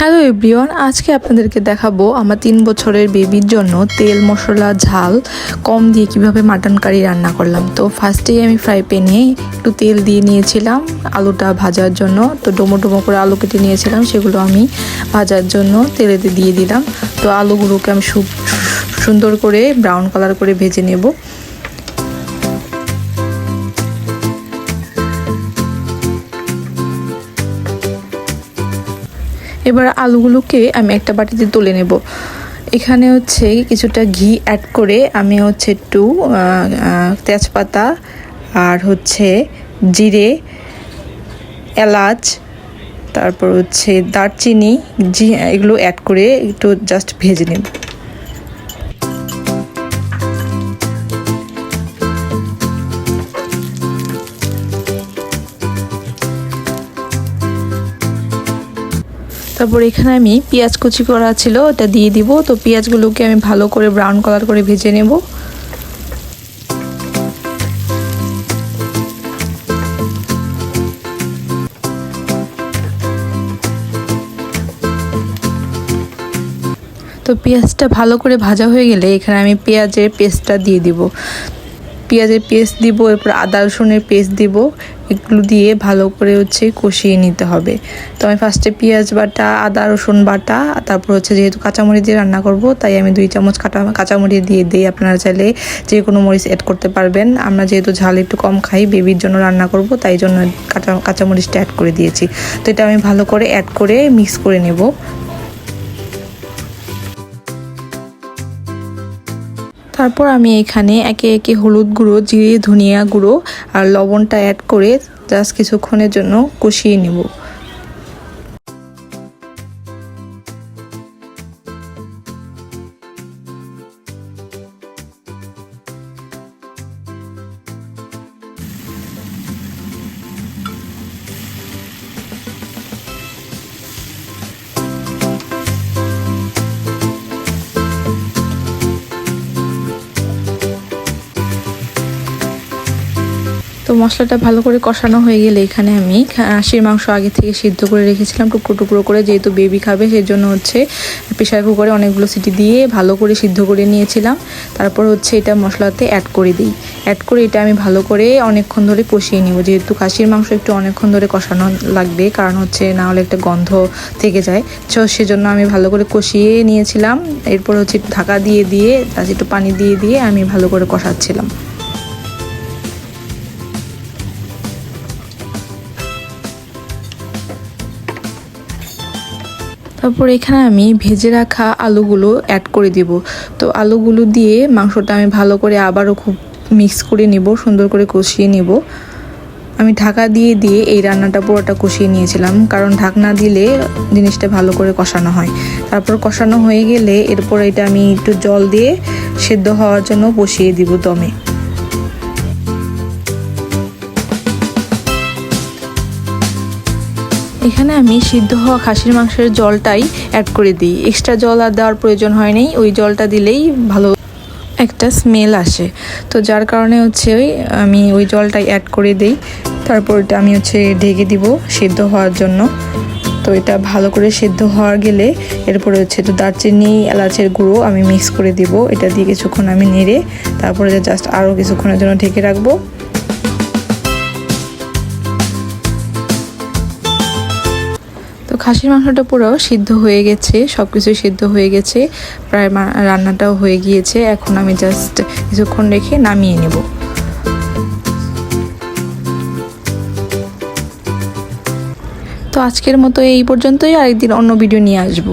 Hello everyone আজকে আপনাদেরকে দেখাবো আমার তিন বছরের বেবির জন্য তেল, মশলা, ঝাল, কম দিয়ে কীভাবে মাটন কারি রান্না করলাম। তো ফার্স্টেই আমি ফ্রাই প্যানে একটু তেল দিয়ে নিয়েছিলাম আলুটা ভাজার জন্য। তো ডোমো ডোমো করে আলু কেটে নিয়েছিলাম, সেগুলো আমি ভাজার জন্য তেলেতে দিয়ে দিলাম। তো আলুগুলোকে আমি সুন্দর করে ব্রাউন কালার করে ভেজে নেব। এবার আলুগুলোকে আমি একটা বাটিতে তুলে নেব। এখানে হচ্ছে কিছুটা ঘি অ্যাড করে আমি হচ্ছে একটু তেজপাতা আর হচ্ছে জিরে, এলাচ, তারপর হচ্ছে দারচিনি জি এগুলো অ্যাড করে একটু জাস্ট ভেজে নেব। তারপর এখানে আমি পেঁয়াজ কুচি করা ছিল, ওটা দিয়ে দিব। তো পেঁয়াজগুলোকে আমি ভালো করে ব্রাউন কালার করে ভেজে নেব। তো পেঁয়াজটা ভালো করে ভাজা হয়ে গেলে এখানে আমি পেঁয়াজের পেস্টটা দিয়ে দিব। পেঁয়াজের পেস্ট দিব, এরপর আদা, রসুনের পেস্ট দিব, এগুলো দিয়ে ভালো করে হচ্ছে কষিয়ে নিতে হবে। তো আমি ফার্স্টে পেঁয়াজ বাটা, আদা, রসুন বাটা তারপর হচ্ছে যেহেতু কাঁচামরিচ দিয়ে রান্না করব, তাই আমি দুই চামচ কাটা, কাঁচামরিচ দিয়ে দিই। আপনারা চাইলে যে কোনো মরিচ অ্যাড করতে পারবেন। আমরা যেহেতু ঝাল একটু কম খাই বেবির জন্য রান্না করব, তাই জন্য কাঁচা, কাঁচামরিচটা অ্যাড করে দিয়েছি। তো এটা আমি ভালো করে অ্যাড করে মিক্স করে নেব। তারপর আমি এখানে একে একে হলুদ গুঁড়ো, জিরে, ধনিয়া গুঁড়ো আর লবণটা অ্যাড করে জাস্ট কিছুক্ষণের জন্য কষিয়ে নেব। মশলাটা ভালো করে কষানো হয়ে গেলে এখানে আমি খাসির মাংস আগে থেকে সিদ্ধ করে রেখেছিলাম, টুকরো টুকরো করে যেহেতু বেবি খাবে সেই জন্য হচ্ছে প্রেশার কুকারে অনেকগুলো সিটি দিয়ে ভালো করে সিদ্ধ করে নিয়েছিলাম। তারপর হচ্ছে এটা মশলাতে অ্যাড করে দিই। অ্যাড করে এটা আমি ভালো করে অনেকক্ষণ ধরে কষিয়ে নিব। যেহেতু খাসির মাংস একটু অনেকক্ষণ ধরে কষানো লাগবে, কারণ হচ্ছে না হলে একটা গন্ধ থেকে যায়। তো সেজন্য আমি ভালো করে কষিয়ে নিয়েছিলাম। এরপর হচ্ছে ঢাকা দিয়ে দিয়ে, তার একটু পানি দিয়ে দিয়ে আমি ভালো করে কষাচ্ছিলাম। তারপর এখানে আমি ভেজে রাখা আলুগুলো অ্যাড করে দিব। তো আলুগুলো দিয়ে মাংসটা আমি ভালো করে আবারও খুব মিক্স করে নিব, সুন্দর করে কষিয়ে নিব। আমি ঢাকা দিয়ে দিয়ে এই রান্নাটা পুরোটা কষিয়ে নিয়েছিলাম, কারণ ঢাকনা দিলে জিনিসটা ভালো করে কষানো হয়। তারপর কষানো হয়ে গেলে এরপর এটা আমি একটু জল দিয়ে সেদ্ধ হওয়ার জন্য বসিয়ে দিব দমে। এখানে আমি সিদ্ধ হওয়া খাসির মাংসের জলটাই অ্যাড করে দিই। এক্সট্রা জল আর দেওয়ার প্রয়োজন হয় নাই, ওই জলটা দিলেই ভালো একটা স্মেল আসে। তো যার কারণে হচ্ছে ওই আমি ওই জলটাই অ্যাড করে দিই। তারপর আমি হচ্ছে ঢেকে দিব সিদ্ধ হওয়ার জন্য। তো এটা ভালো করে সিদ্ধ হওয়ার গেলে এরপরে হচ্ছে তো দারচিনি, এলাচের গুঁড়ো আমি মিক্স করে দিব। এটা দিয়ে কিছুক্ষণ আমি নেড়ে তারপরে জাস্ট আরও কিছুক্ষণের জন্য ঢেকে রাখব। খাসির মাংসটা পুরো সিদ্ধ হয়ে গেছে সব কিছু সিদ্ধ হয়ে গেছে, প্রায় রান্নাটাও হয়ে গিয়েছে। এখন আমি জাস্ট কিছুক্ষণ রেখে নামিয়ে নেব। তো আজকের মতো এই পর্যন্তই, আরেকদিন অন্য ভিডিও নিয়ে আসব।